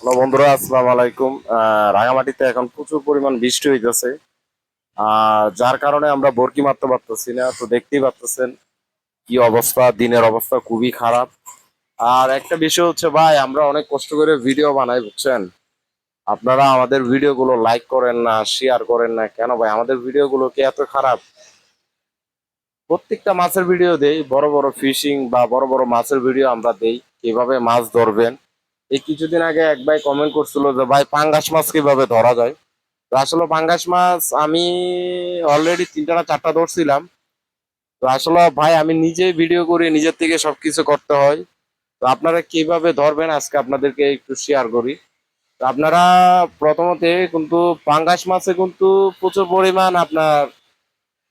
Hello বন্ধুরা, আসসালামু আলাইকুম। রাঙামাটিতে এখন প্রচুর পরিমাণ বৃষ্টি হইতেছে। আর যার কারণে আমরা বরকি মারতে পারতেছি না। তো দেখতেই পারতেছেন কি অবস্থা, দিনের অবস্থা খুবই খারাপ। আর একটা বিষয় হচ্ছে, ভাই, আমরা অনেক কষ্ট করে ভিডিও বানাই, বুঝছেন? আপনারা আমাদের ভিডিওগুলো লাইক করেন না শেয়ার করেন না, কেন ভাই? আমাদের ভিডিওগুলো কি এত খারাপ? প্রত্যেকটা মাছের ভিডিও দেই, বড় বড় ফিশিং বা বড় বড় মাছের ভিডিও আমরা দেই, কীভাবে মাছ ধরবেন এই কিছুদিন আগে এক ভাই কমেন্ট করছিল যে, ভাই, পাঙ্গাস মাছ কীভাবে ধরা যায়? তো আসলে পাঙ্গাস মাছ আমি অলরেডি তিনটা না চারটা ধরছিলাম। তো আসলে ভাই, আমি নিজেই ভিডিও করি, নিজের থেকে সবকিছু করতে হয়। তো আপনারা কীভাবে ধরবেন আজকে আপনাদেরকে একটু শেয়ার করি। তো আপনারা প্রথমত কিন্তু পাঙ্গাস মাছে কিন্তু প্রচুর পরিমাণ আপনার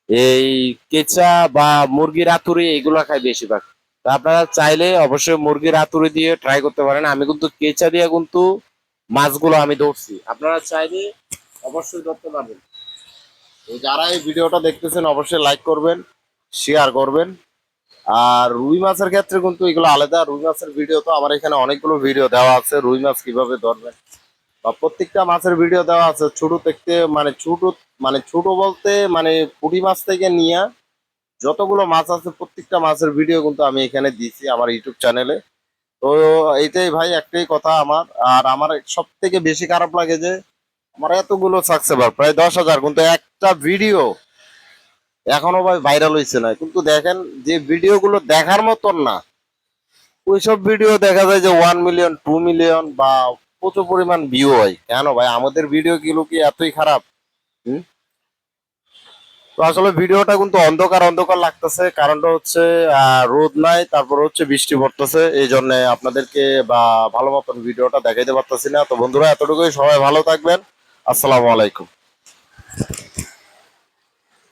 এই কেঁচা বা মুরগির আতুরি এগুলো খায় বেশিরভাগ। তা আপনারা চাইলে অবশ্যই মুরগির আতুরি দিয়ে ট্রাই করতে পারেন। আমি কিন্তু কেঁচা দিয়ে কিন্তু মাছগুলো আমি ধরছি। আপনারা চাইলে অবশ্যই ধরতে পারবেন। তো যারা এই ভিডিওটা দেখতেছেন, অবশ্যই লাইক করবেন শেয়ার করবেন। আর রুই মাছের ক্ষেত্রে কিন্তু এগুলো আলাদা। রুই মাছের ভিডিও তো আমার এখানে অনেকগুলো ভিডিও দেওয়া আছে। রুই মাছ কীভাবে ধরবেন? বা প্রত্যেকটা মাছের ভিডিও দেওয়া আছে। ছোট দেখতে মানে ছোট মানে ছোট বলতে মানে পুঁটি মাছ থেকে নিয়ে যতগুলো মাছ আছে, প্রত্যেকটা মাছের ভিডিও কিন্তু আমি এখানে দিয়েছি আমার ইউটিউব চ্যানেলে তো এইটাই ভাই, একটাই কথা আমার। আর আমার সব থেকে বেশি খারাপ লাগে যে, আমার এতগুলো সাকসেবার প্রায় দশ হাজার, কিন্তু একটা ভিডিও এখনও ভাই ভাইরাল হয়েছে না। কিন্তু দেখেন, যে ভিডিওগুলো দেখার মতন না, ওইসব ভিডিও দেখা যায় যে ওয়ান মিলিয়ন টু মিলিয়ন বা প্রচুর পরিমাণ ভিউ হয়। কেন ভাই? আমাদের ভিডিও গুলো কি এতই খারাপ? হুম? তো আসলে ভিডিওটা কিন্তু অন্ধকার অন্ধকার লাগতেছে। কারণটা হচ্ছে রোদ নাই, তারপর হচ্ছে বৃষ্টি পড়তেছে। এই জন্য আপনাদেরকে বা ভালো মতন ভিডিওটা দেখাইতে পারতেছি না। তো বন্ধুরা, এতটুকুই। সবাই ভালো থাকবেন। আসসালামু আলাইকুম।